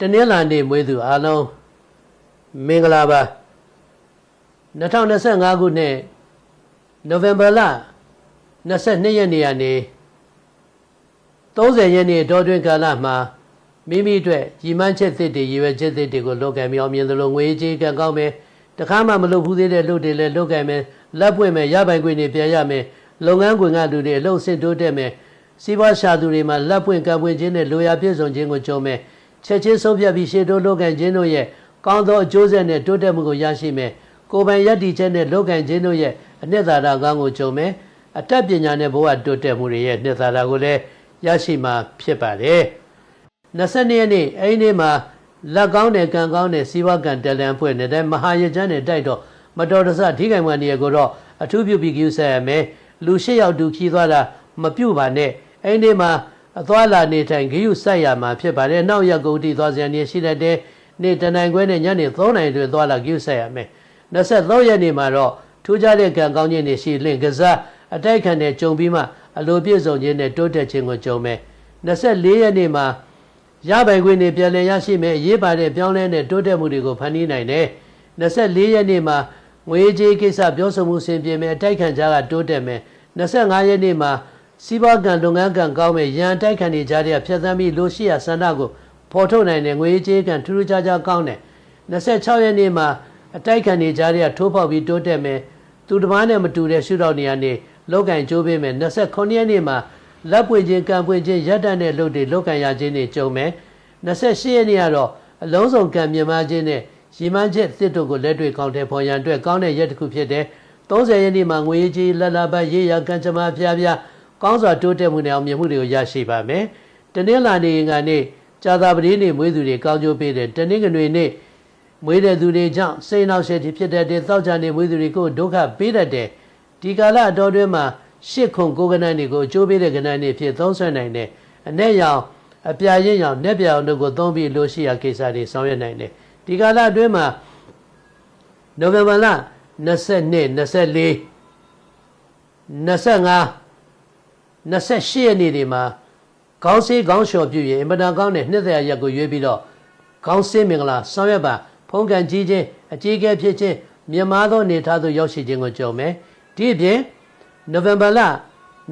တနင်္လာနေ့မွေးသူအားလုံးမင်္ဂလာပါ2025ခုနှစ်နိုဝင်ဘာလ22ရက်နေ့ကနေ30ရက်နေ့တောတွင်ကာလမှာမိမိအတွက်ရည်မှန်းချက်သစ်တွေရည်ရွယ်ချက်သစ်တွေကိုလုပ်ကံမြောင်းမြင်သလိုငွေကြေးကံကောင်းမယ်တခါမှမလုပ်ဘူးသေးတဲ့လုပ်တွေလည်းလုပ်ကံမယ်လက်ပွင့်မယ်ရပိုင်ခွင့်တွေပြန်ရမယ်လုပ်ငန်းခွင်ကလူတွေအလုပ်ဆင့်တိုးတက်မယ်စီးပွားရှာသူတွေမှာလက်ပွင့်ကံပွင့်ခြင်းနဲ့လိုရာပြည့်စုံခြင်းကိုကြုံမယ် ချက်ချင်းဆုံးဖြတ်ပြီးရှေ့တိုးလုပ်ကံခြင်းတို့ရဲ့ကောင်းသောအကျိုးဆက်နဲ့တိုးတက်မှုကိုရရှိမယ်ကိုယ်ပိုင်ယက်တီချက်နဲ့လုပ်ကံခြင်းတို့ရဲ့အနှစ်သာရကောင်းကိုကြုံမယ်အတတ်ပညာနဲ့ဘဝတိုးတက်မှုတွေရဲ့နှစ်သာရကိုလည်းရရှိမှာဖြစ်ပါတယ်22ရက်နေ့အဲဒီနေ့မှာလက်ကောင်းတဲ့ကံကောင်းတဲ့စီးပွားကံတလန်ဖွဲ့နေတဲ့မဟာရကျမ်းနဲ့တိုက်တော့မတော်တဆထိခိုင်မှန်နေရကိုတော့အထူးပြုပြီးကြည့်ဆက်ရမယ်လူ၈ယောက်တူခီးသွားတာမပြုတ်ပါနဲ့အဲဒီနေ့မှာ အသွားလာနေထိုင်ဂရုစိုက်ရမှာဖြစ်ပါတယ်နောက်ရက်ကုန်တီသွားစရာနေရှိတတ်တဲ့နေ့တနိုင်ခွဲနဲ့ညနေ3နိုင်တွင်သွားလာဂရုစိုက်ရမယ်23ရက်နေ့မှာတော့ထူးခြားတဲ့ကံကောင်းခြင်းတွေရှိလင့်ကစားအတိုက်ခံတဲ့ကြုံပြီးမှအလိုပြည့်စုံခြင်းနဲ့တိုးတက်ခြင်းကိုကြုံမယ်24ရက်နေ့မှာရပိုင်ခွင့်တွေပြန်လည်ရရှိမယ်အရေးပါတဲ့ပြောင်းလဲတဲ့တိုးတက်မှုတွေကိုဖန်တီးနိုင်တယ်24ရက်နေ့မှာငွေကြေးကိစ္စပြောဆိုမှုဆင်ပြေမယ်အတိုက်ခံကြကတိုးတက်မယ်25ရက်နေ့မှာ စီးပွားကံလုပ်ငန်းကံကောင်းမယ်ရန်တိုက်ခံနေကြတဲ့ဖြတ်သန်းပြီးလိုရှိရာဆန္ဒကိုဖော်ထုတ်နိုင်တဲ့ငွေကြေးကံထူးထူးခြားခြားကောင်းတယ်26ရက်နေ့မှာအတိုက်ခံနေကြတဲ့ထိုးဖောက်ပြီးတိုးတက်မယ်သူတစ်ပါးနဲ့မတူတဲ့ရှုထောင့်နေရာနေလောက်ကင်ကြိုးပေးမယ်29ရက်နေ့မှာလက်ပွင့်ခြင်းကံပွင့်ခြင်းရက်တန့်တဲ့လုပ်တွေလောက်ကင်ရခြင်းတွေကြုံမယ်28ရက်နေ့ကတော့အလုံးစုံကံမြင်မခြင်းနဲ့ရီမန်းချက်တစ်တို့ကိုလက်တွေ့ကောင်းတဲ့ဖော်ရန်အတွက်ကောင်းတဲ့ရက်တစ်ခုဖြစ်တယ်30ရက်နေ့မှာငွေကြီးလက်လာပတ်ရေးရကံကြမ္မာဖျားဖျား ကောင်းစွာတိုးတက်မှုနဲ့အောင်မြင်မှုတွေကိုရရှိပါမယ်တနင်္လာနေ့ကနေကြာသာပတိနေ့မွေးသူတွေကောင်းကျိုးပေးတယ်တနင်္ဂနွေနေ့မွေးတဲ့သူတွေကြောင့်စိတ်နှောက်ယှက်ဖြစ်တဲ့တဲ့သောက်ကြနေမွေးသူတွေကိုဒုက္ခပေးတတ်တယ်ဒီကာလအတော်တွင်းမှာရှစ်ခုကိုကနန်းတွေကိုအကျိုးပေးတဲ့ကနန်းတွေဖြစ်သုံးဆွဲနိုင်တယ်အ내ရောင်အပြာရင့်ရောင်내ပြောင်တို့ကိုသုံးပြီးလို့ရှိရာကိစ္စတွေဆောင်ရွက်နိုင်တယ်ဒီကာလအတွင်းမှာနိုဝင်ဘာလ22 24 25 28ရက်နေ့ဒီမှာခေါင်းစည်းခေါင်းလျှော်ပြုရင်အင်မတန်ကောင်းတဲ့နှစ်သက်ရက်ကိုရွေးပြီးတော့ခေါင်းစည်းမင်္ဂလာဆောင်ရွက်ပါဖုံးကန်ကြီးခြင်းအကြီးအကဲဖြစ်ခြင်းမြမသောနေထားသို့ရောက်ရှိခြင်းကိုကြုံမယ်ဒီအပြင်နိုဝင်ဘာလ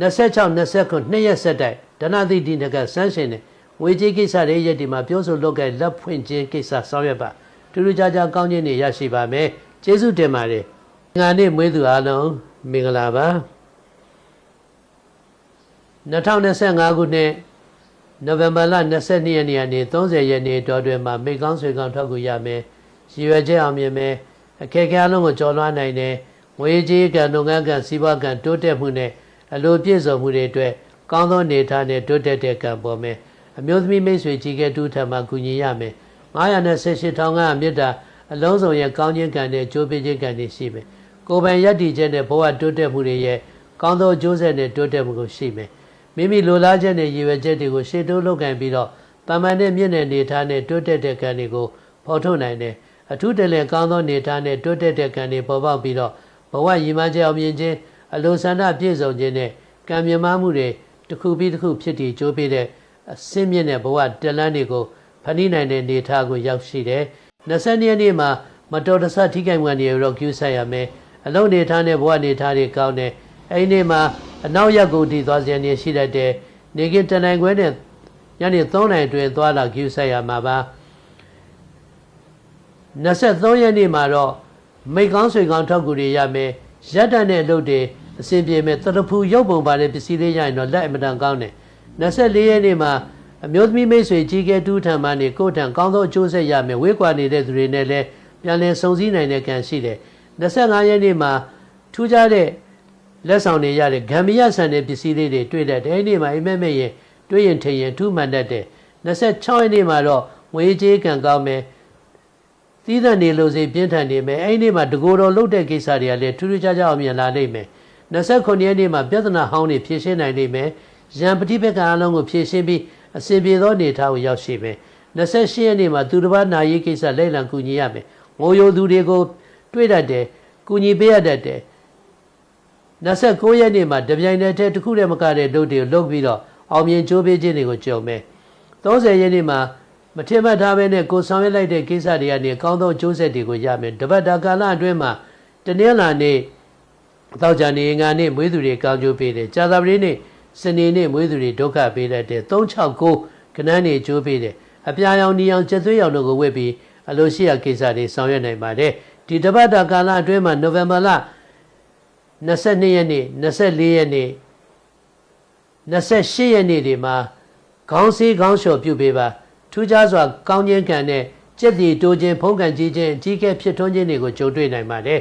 26 29နှစ်ရက်ဆက်တိုက်ဒနသီတိနကဆန်းရှင်နဲ့ငွေကြေးကိစ္စတွေရက်ဒီမှာပြောဆိုလုပ်ကဲလက်ဖွင့်ခြင်းကိစ္စဆောင်ရွက်ပါထူးထူးခြားခြားကောင်းခြင်းတွေရရှိပါမယ်ကျေးဇူးတင်ပါတယ်ငါနေ့မွေးသူအားလုံးမင်္ဂလာပါ 2025ခုနှစ်နိုဝင်ဘာလ22ရက်နေ့ကနေ30ရက်နေ့တော်တွင်မှာမိကောင်းဆွေကောင်းထွက်ကူရမယ်ရည်ရွယ်ချက်အောင်မြင်မယ်အခက်အခဲအလုံးကိုကျော်လွှားနိုင်တယ်ငွေကြေးကံလုပ်ငန်းကံစီးပွားကံတိုးတက်မှုနဲ့အလိုပြည့်စုံမှုတွေအတွက်ကောင်းသောနေထားနဲ့တိုးတက်တဲ့ကံပေါ်မယ်အမျိုးသမီးမိတ်ဆွေကြီးကဲတူးထံမှာကူညီရမယ်918ထောင်ကမြစ်တာအလုံးစုံရဲ့ကောင်းခြင်းကံနဲ့ကြိုးပေးခြင်းကံတွေရှိမယ်ကိုယ်ပိုင်ယက်တီချက်နဲ့ဘဝတိုးတက်မှုတွေရဲ့ကောင်းသောအကျိုးဆက်နဲ့တိုးတက်မှုကိုရှိမယ် မိမိလိုလားချက်နဲ့ရည်ရွယ်ချက်တွေကိုရှေ့တိုးလုပ်ကင်ပြီးတော့တမန်တဲ့မြင့်တဲ့နေထားနဲ့တိုးတက်တဲ့ကံတွေကိုဖော်ထုတ်နိုင်တယ်အထူးတလဲကောင်းသောနေထားနဲ့တိုးတက်တဲ့ကံတွေပေါ်ပေါက်ပြီးတော့ဘဝရည်မှန်းချက်အောင်မြင်ခြင်းအလိုဆန္ဒပြည့်စုံခြင်းနဲ့ကံမြမမှုတွေတစ်ခုပြီးတစ်ခုဖြစ်တည်ကြိုးပေးတဲ့အစင်းမြင့်တဲ့ဘဝတလန်းတွေကိုဖန်တီးနိုင်တဲ့နေထားကိုရောက်ရှိတယ်20ရက်နေ့မှာမတော်တဆထိခိုက်မှန်တွေရောကျူးဆက်ရမယ်အလုံးနေထားနဲ့ဘဝနေထားတွေကောင်းတယ်အဲ့ဒီနေ့မှာ အနောက်ရက်ကိုတည်သွားစရာနေရှိတတ်တယ်နေကင်တနိုင်ခွဲနဲ့ညနေ3နိုင်အတွင်းသွားလာကျူးဆက်ရမှာပါ23ရက်နေ့မှာတော့မိတ်ကောင်းဆွေကောင်းထောက်ကူတွေရမယ်ရက်တန်တဲ့အလုပ်တွေအဆင်ပြေမယ်တရဖူရုပ်ပုံပါတဲ့ပစ္စည်းလေးရရင်တော့လက်အမတန်ကောင်းတယ်24ရက်နေ့မှာအမျိုးသမီးမိတ်ဆွေကြီးကဲတူးထံမှနေကိုယ်ထံကောင်းသောအကျိုးဆက်ရမယ်ဝေးကွာနေတဲ့သူတွေနဲ့လည်းပြန်လည်စုံစည်းနိုင်တဲ့ကံရှိတယ်25ရက်နေ့မှာထူးခြားတဲ့ လက်ဆောင်တွေရတဲ့ဂမ်ဘီယာဆန်တဲ့ပစ္စည်းလေးတွေတွေ့တဲ့အဲဒီနေ့မှာအိမ်မက်မဲ့ရင်တွေ့ရင်ထင်ရင်ထူးမှန်တတ်တယ်26ရက်နေ့မှာတော့ငွေကြေးကံကောင်းမယ်သီးသန့်နေလို့စိပြင်းထန်နေမယ်အဲဒီနေ့မှာတကိုယ်တော်လှုပ်တဲ့ကိစ္စတွေကလည်းထူးထူးခြားခြားအောင်မြင်လာနိုင်မယ်29ရက်နေ့မှာပြဿနာဟောင်းတွေဖြေရှင်းနိုင်နိုင်မယ်ရန်ပฏิပက္ခအလုံးကိုဖြေရှင်းပြီးအစဉ်ပြေသောအနေထားကိုရောက်ရှိမယ်28ရက်နေ့မှာသူတစ်ပါးနာရေးကိစ္စလိုက်လံကူညီရမယ်ငိုယိုသူတွေကိုတွေ့တတ်တယ်ကူညီပေးရတတ်တယ် 29ရက်နေ့မှာတပြိုင်တည်းတခုတည်းမကတဲ့လုပ်တွေကိုလုပ်ပြီးတော့အောင်မြင်ကြိုးပေးခြင်းတွေကိုကြုံမယ်30ရက်နေ့မှာမထင်မှတ်ထားဘဲနဲ့ကိုဆောင်ရွက်လိုက်တဲ့ကိစ္စတွေကနေအကောင်းဆုံးအကျိုးဆက်တွေကိုရမယ်တပတ်တာကာလအတွင်းမှာတနင်္လာနေ့တောက်ကြနေငါနေ့မွေးသူတွေကောင်းကျိုးပေးတယ်ကြာသပတေးနေ့စနေနေ့မွေးသူတွေဒုက္ခပေးတတ်တယ်369ကနန်းနေကျိုးပေးတယ်အပြာရောင်နီအောင်ချက်သွေးရောင်တို့ကိုဝတ်ပြီးအလိုရှိရာကိစ္စတွေဆောင်ရွက်နိုင်ပါတယ်ဒီတပတ်တာကာလအတွင်းမှာနိုဝင်ဘာလ 22ရက်နေ့24ရက်နေ့28ရက်နေ့တွေမှာခေါင်းစည်းခေါင်းလျှော်ပြုပေးပါထူးခြားစွာ ကောင်းခြင်းကံနဲ့ကြက်တီတိုးခြင်းဖုံးကန်ကြီးခြင်းအကြီးအကဲဖြစ်ထွန်းခြင်းတွေကိုကြုံတွေ့နိုင်ပါတယ်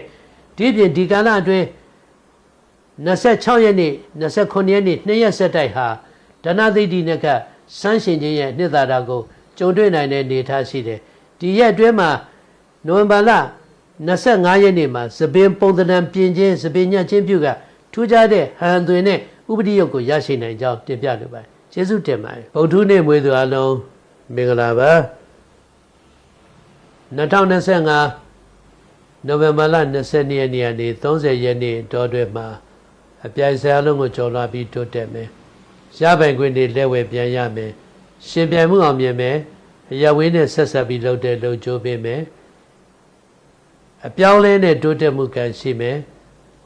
ဒီပြင်ဒီကာလအတွင်း26ရက်နေ့29ရက်နေ့2ရက်ဆက်တိုက်ဟာဒဏသိတိနဲ့ကစမ်းရှင်ခြင်းရဲ့နှစ်သာရကိုကြုံတွေ့နိုင်တဲ့နေထားရှိတယ်ဒီရက်အတွင်းမှာနိုဝင်ဘာလ 25ရက်နေ့မှာသပင်ပုံသဏ္ဍာန်ပြင်ခြင်းသပင်ညှက်ခြင်းပြုကထူးခြားတဲ့ဟန်သွင်နဲ့ဥပဒိယုတ်ကိုရရှိနိုင်ကြောင်းတင်ပြလိုပါတယ်ကျေးဇူးတင်ပါတယ်ဗုဒ္ဓနေ့မွေးသူအလုံးမင်္ဂလာပါ2025နိုဝင်ဘာလ20ရက်နေ့ကနေ30ရက်နေ့တောတွင်မှာအပြိုင်ဆရာလုံးကိုကြော်လာပြီးတိုးတက်မယ်ရပိုင်ခွင့်တွေလက်ဝဲပြန်ရမယ်ရှင်ပြိုင်မှုအောင်မြင်မယ်အရဝင်းနဲ့ဆက်ဆက်ပြီးလုပ်တဲ့လုပ်ကြိုးပေးမယ် အပြောင်းလဲနဲ့တိုးတက်မှုကံရှိမယ်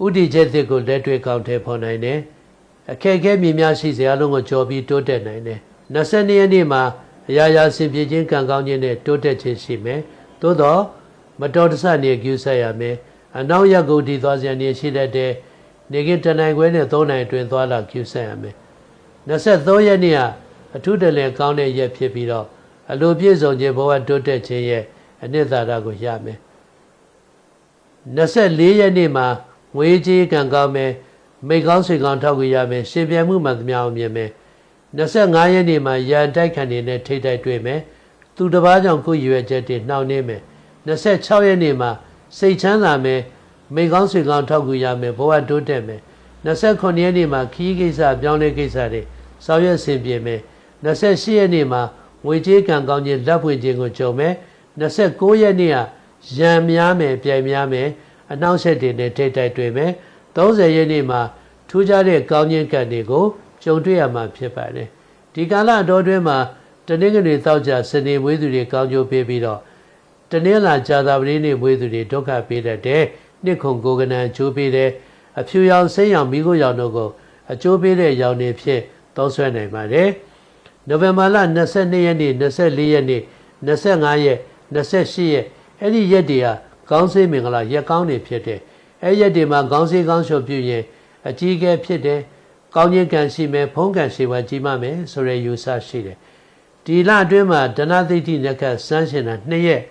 ဥတီချက်သစ်ကိုလက်တွေ့ကောင်းထဲဖော်နိုင်တယ်အခက်အခဲမြင်များရှိစရာလုံးကိုကြော်ပြီးတိုးတက်နိုင်တယ်22ရက်နေ့မှာအရာရာဆင်ပြေခြင်းကံကောင်းခြင်းနဲ့တိုးတက်ခြင်းရှိမယ်သို့တော့မတော်တဆနေကျူးဆက်ရမယ်အနောက်ရက်ကိုဒီသွားစရာနေရှိတတ်တဲ့နေကတနိုင်ခွဲနဲ့3နိုင်အတွင်းသွားလာကျူးဆက်ရမယ်23ရက်နေ့ကအထူးတလဲကောင်းတဲ့ရက်ဖြစ်ပြီးတော့အလိုပြည့်စုံခြင်းဘဝတိုးတက်ခြင်းရဲ့အနှစ်သာရကိုရမယ် 24ရက်နေ့မှာငွေကြေးကံကောင်းမယ်မိကောင်းဆွေကောင်းထောက်ကြရမယ်ရှင်ပြမှုမှန်သမျှအောင်မြင်မယ်25ရက်နေ့မှာရန်တိုက်ခံနေတဲ့ထိတ်တိုက်တွေ့မယ်သူတစ်ပါးကြောင့်ကိုယ်ရွယ်ချက်တွေနှောင့်နှေးမယ်26ရက်နေ့မှာစိတ်ချမ်းသာမယ်မိကောင်းဆွေကောင်းထောက်ကြရမယ်ဘဝတိုးတက်မယ်29ရက်နေ့မှာခီးကိစ္စပြောင်းလဲကိစ္စတွေဆောင်ရွက်ဆင်ပြေမယ်28ရက်နေ့မှာငွေကြေးကံကောင်းခြင်းလက်ဖွင့်ခြင်းကိုကြုံမယ်29ရက်နေ့က ရံများမယ်ပြိုင်များမယ်အနှောင့်အယှက်တွေနဲ့ထိတ်တိုက်တွေ့မယ်30ရက်နေ့မှာထူးခြားတဲ့ကောင်းခြင်းကံတွေကိုကြုံတွေ့ရမှာဖြစ်ပါတယ်ဒီကာလအတော်တွင်းမှာတနင်္ဂနွေတောက်ကြစနေမွေးသူတွေကောင်းကျိုးပေးပြီးတော့တနင်္လာကြာသပတေးနေ့မွေးသူတွေဒုက္ခပေးတတ်တယ်နှစ်ခုကိုကနန်ချိုးပေးတယ်အဖြူရောင်စိမ်းရောင်မိခိုးရောင်တို့ကိုအကျိုးပေးတဲ့ရောင်တွေဖြစ်သုံးဆွဲနိုင်ပါတယ်နိုဝင်ဘာလ22ရက်နေ့24ရက်နေ့25ရက်28ရက် အဲ့ဒီရက်တွေဟာကောင်းစေးမင်္ဂလာရက်ကောင်းတွေဖြစ်တယ်အဲ့ရက်တွေမှာကောင်းစေးကောင်းလျှော်ပြုရင်အကြီးအကဲဖြစ်တယ်ကောင်းခြင်းကံရှိမယ်ဖုံးကံရှိမှကြီးမှမယ်ဆိုရယူဆရှိတယ်ဒီလအတွင်းမှာဒနာသိတိနက္ခစမ်းရှင်တာ2ရက်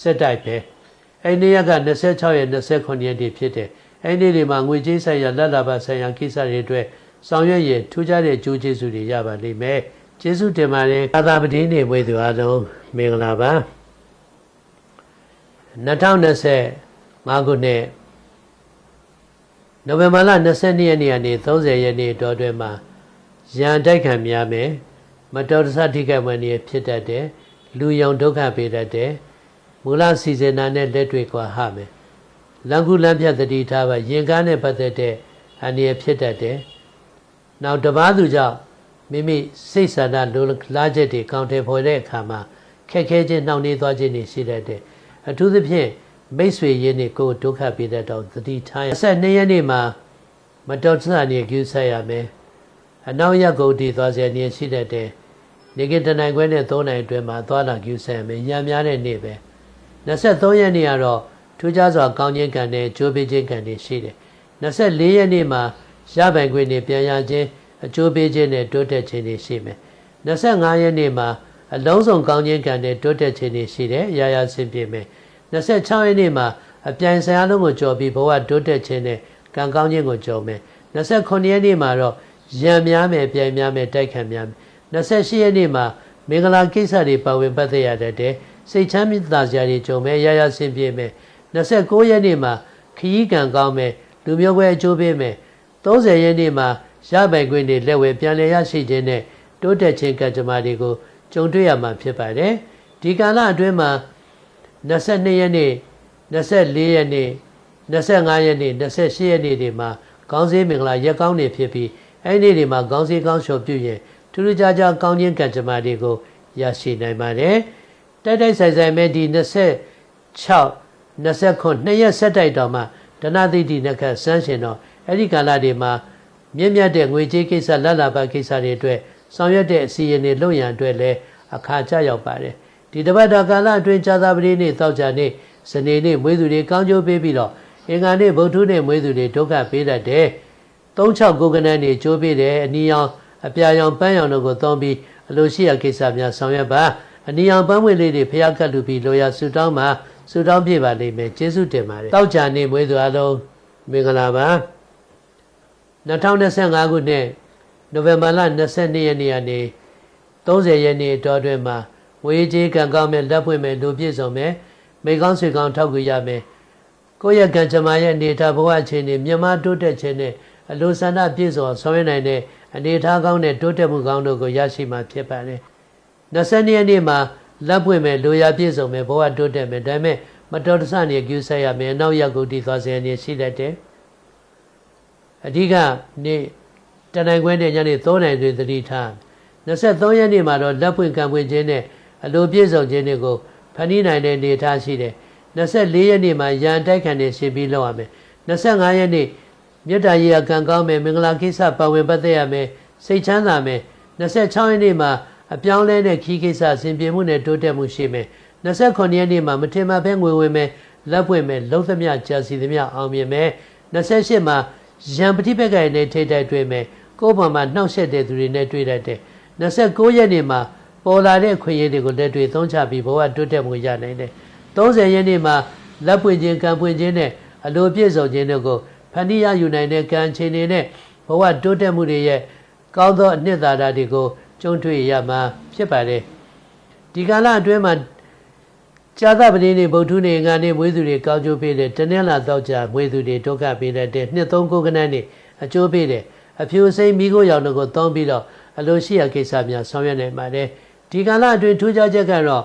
စက်တိုက်ပဲအဲ့ဒီရက်က26ရက်29ရက်တွေဖြစ်တယ်အဲ့ဒီတွေမှာငွေကြေးဆိုင်ရာလက်လာပါဆိုင်ရာကိစ္စတွေအတွက်ဆောင်ရွက်ရင်ထူးခြားတဲ့ကျိုးကျေးဇူးတွေရပါလိမ့်မယ်ကျေးဇူးတင်ပါတယ်သာသာပတိနေဝေသူအားလုံးမင်္ဂလာပါ 2025ခုနှစ်နိုဝင်ဘာလ22ရက်နေ့ကနေ30ရက်နေ့တော်တွင်မှာရန်တိုက်ခံများမယ်မတော်တဆထိခိုက်မှနေဖြစ်တတ်တယ်လူယုံဒုက္ခပေးတတ်တယ်မူလစီစဉ်တာနဲ့လက်တွေ့ကွာဟမယ်လန်ကူလမ်းဖြတ်တတိထားပါရင်ကားနဲ့ပတ်သက်တဲ့အန္တရာယ်ဖြစ်တတ်တယ်နောက်တပားသူကြောင့်မိမိစိတ်ဆန္ဒလိုလားချက်တွေကောင်းတယ်ဖော်တဲ့အခါမှာခက်ခဲခြင်းနှောင့်နှေးသွားခြင်းတွေရှိတတ်တယ် အထူးသဖြင့်မိတ်ဆွေရင်းတွေကိုဒုက္ခပေးတတ်တော့သတိထားရ12ရက်နေ့မှာမတော်တဆနေကျူးဆက်ရမယ်အနောက်ရက်ကုန်တည်သွားစေနေရှိတတ်တယ်နေကတနိုင်ခွဲနဲ့3နိုင်အတွင်းမှာသွားလာကျူးဆက်ရမယ်ရံများတဲ့နေ့ပဲ23ရက်နေ့ကတော့ထူးခြားစွာကောင်းခြင်းကံနဲ့ကြိုးပေးခြင်းကံတွေရှိတယ်24ရက်နေ့မှာရပိုင်ခွင့်တွေပြန်ရခြင်းအကျိုးပေးခြင်းနဲ့တိုးတက်ခြင်းတွေရှိမယ်25ရက်နေ့မှာ အလုံးစုံကောင်းခြင်းကံနဲ့တိုးတက်ခြင်းတွေရှိတယ်ရာရာဆင်ပြေမယ်26ရက်နေ့မှာအပြိုင်ဆိုင်အားလုံးကိုကြော်ပြီးဘဝတိုးတက်ခြင်းနဲ့ကံကောင်းခြင်းကိုကြော်မယ်29ရက်နေ့မှာတော့ရံများမယ်ပြိုင်များမယ်တိုက်ခံများမယ်28ရက်နေ့မှာမင်္ဂလာကိစ္စတွေပါဝင်ပတ်သက်ရတဲ့စိတ်ချမ်းသာစရာတွေကြုံမယ်ရရဆင်ပြေမယ်29ရက်နေ့မှာခရီးကံကောင်းမယ်လူမျိုးပွဲအကျိုးပေးမယ်30ရက်နေ့မှာရပိုင်ခွင့်တွေလက်ဝဲပြန်လည်ရရှိခြင်းနဲ့တိုးတက်ခြင်းကံကြမ္မာတွေကို ကြုံတွေ့ရမှာဖြစ်ပါတယ်ဒီကာလအတွင်းမှာ22ရက်နေ့24ရက်နေ့25ရက်နေ့28ရက်နေ့တွေမှာကောင်းစေးမင်္ဂလာရက်ကောင်းနေဖြစ်ပြီးအဲ့ဒီတွေမှာကောင်းစေးကောင်းလျှော်ပြုရင်ထူးထူးခြားခြားကောင်းခြင်းကံကြမ္မာတွေကိုရရှိနိုင်ပါတယ်တိုက်တိုက်ဆိုင်ဆိုင်မဲ့ဒီ26 29နှစ်ရက်ဆက်တိုက်တော်မှာဒနာတိတိနခတ်စမ်းရှင်တော့အဲ့ဒီကာလတွေမှာမြင့်မြတ်တဲ့ငွေကြေးကိစ္စလက်လာပါကိစ္စတွေအတွက် ဆောင်ရွက်တဲ့အစီအရင်တွေလုပ်ရန်အတွက်လည်းအခါကျရောက်ပါတယ်ဒီတပတ်တော်ကာလအတွင်းဇာတာပတိနေ့တောက်ကြနေ့စနေနေ့မွေးသူတွေကောင်းကျိုးပေးပြီးတော့အင်္ဂါနေ့ဗုဒ္ဓနေ့မွေးသူတွေဒုက္ခပေးတတ်တယ်36ကိုကနန်းနေကျိုးပေးတယ်အနီရောင်အပြာရောင်ပန်းရောင်တို့ကိုသုံးပြီးအလိုရှိရာကိစ္စများဆောင်ရွက်ပါအနီရောင်ပန်းဝင်လေးတွေဖျားကတ်လူပြီးလိုရာဆူတောင်းမှာဆူတောင်းပြပါလိမ့်မယ်ကျေးဇူးတင်ပါတယ်တောက်ကြနေ့မွေးသူအလုံးမင်္ဂလာပါ2025ခုနှစ် နိုဝင်ဘာလ22ရက်နေ့ကနေ30ရက်နေ့အတွင်းမှာဝေးကြီးကံကောင်းမဲ့လက်ဖွင့်မဲ့လူပြည့်စုံမဲ့မိကောင်းဆွေကောင်းထောက်ကူရမယ်ကိုယ့်ရဲ့ကံကြမ္မာရဲ့အနေထားဘဝအခြေအနေမြန်မာတိုးတက်ခြင်းနဲ့အလိုဆန္ဒပြည့်စုံဆောင်ရွက်နိုင်တဲ့အနေထားကောင်းတဲ့တိုးတက်မှုကောင်းတို့ကိုရရှိမှာဖြစ်ပါတယ်20ရက်နေ့မှာလက်ပွင့်မဲ့လူရပြည့်စုံမဲ့ဘဝတိုးတက်မဲ့ဒါပေမဲ့မတော်တဆနေကျူးဆက်ရမယ်နောက်ရက်ကိုတည်သွားစေနေရှိတတ်တယ်အဓိကနေ့ တနင်္ဂနွေနေ့ညနေ3နာရီတွင်သတိထား23ရက်နေ့မှာတော့လက်ပွင့်ကံပွင့်ခြင်းနဲ့အလိုပြည့်စုံခြင်းတွေကိုဖန်တီးနိုင်တဲ့နေထားရှိတယ်24ရက်နေ့မှာရန်တိုက်ခံနေရှင်းပြီးလောက်ရမယ်25ရက်နေ့မြတ်တာရီကံကောင်းမယ်မင်္ဂလာကိစ္စပါဝင်ပတ်သက်ရမယ်စိတ်ချမ်းသာမယ်26ရက်နေ့မှာအပြောင်းလဲတဲ့ခီးကိစ္စဆင်ပြေမှုနဲ့တိုးတက်မှုရှိမယ်29ရက်နေ့မှာမထင်မှတ်ဘဲငွေဝင်မယ်လက်ပွင့်မယ်လုံးသမျှကြာစီသမျှအောင်မြင်မယ်28မှာရန်ပฏิပက္ခရဲ့နဲ့ထိတိုက်တွေ့မယ် ကိုယ်ပေါ်မှာနှောက်ယှက်တဲ့သူတွေနဲ့တွေ့တတ်တယ်29ရက်နေ့မှာပေါ်လာတဲ့ခွင့်ရည်တွေကိုလက်တွေ့သုံးချပြီးဘဝတိုးတက်မှုရနိုင်တယ်30ရက်နေ့မှာလက်ပွင့်ခြင်းကံပွင့်ခြင်းနဲ့အလိုပြည့်စုံခြင်းတို့ကိုဖန်တီးရယူနိုင်တဲ့ကံခြေနေနဲ့ဘဝတိုးတက်မှုတွေရဲ့ကောင်းသောအနှစ်သာရတွေကိုကျုံတွေ့ရမှာဖြစ်ပါတယ်ဒီကာလအတွင်းမှာကြာသပတေးနေ့ဗုဒ္ဓနေ့ငါနေ့မွေးသူတွေကောင်းကျိုးပေးတယ်တနင်္လာတော့ကြာမွေးသူတွေဒုက္ခပေးတဲ့နှစ်သုံးကိုကနန်းနေ့အကျိုးပေးတယ် အဖြူစိမ့်မိခိုးရောင်တို့ကိုတောင်းပြီးတော့အလိုရှိရာကိစ္စများဆောင်ရွက်နိုင်ပါတယ်ဒီကာလအတွင်းထူးခြားချက်ကတော့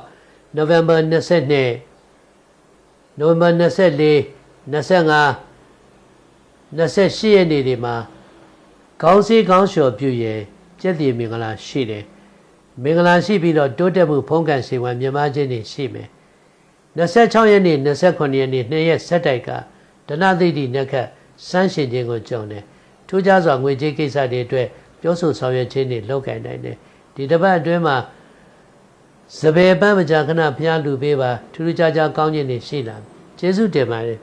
နိုဝင်ဘာ22နိုဝင်ဘာ24 25 28ရက်နေ့တွေမှာခေါင်းစည်းခေါင်းလျှော်ပြုရဲ့ကျက်တည်မင်္ဂလာရှိတယ်မင်္ဂလာရှိပြီးတော့တိုးတက်မှုဖုံးကန်စေဝံမြမခြင်းတွေရှိမယ်26ရက်နေ့29ရက်နေ့နှစ်ရက်ဆက်တိုက်ကဒနသိတိနက္ခစမ်းရှင်ခြင်းကိုကြုံတယ် ထူးခြားစွာငွေကြေးကိစ္စတွေအတွက်ပြောဆိုဆောင်ရွက်ခြင်းတွေလုပ်ကိုင်နိုင်တယ်ဒီတစ်ပတ်အတွင်းမှာစပယ်ပန်းမကြာခဏဘုရားလူပေးပါထူးထူးခြားခြားကောင်းခြင်းတွေရှိလာကျေးဇူးတင်ပါတယ်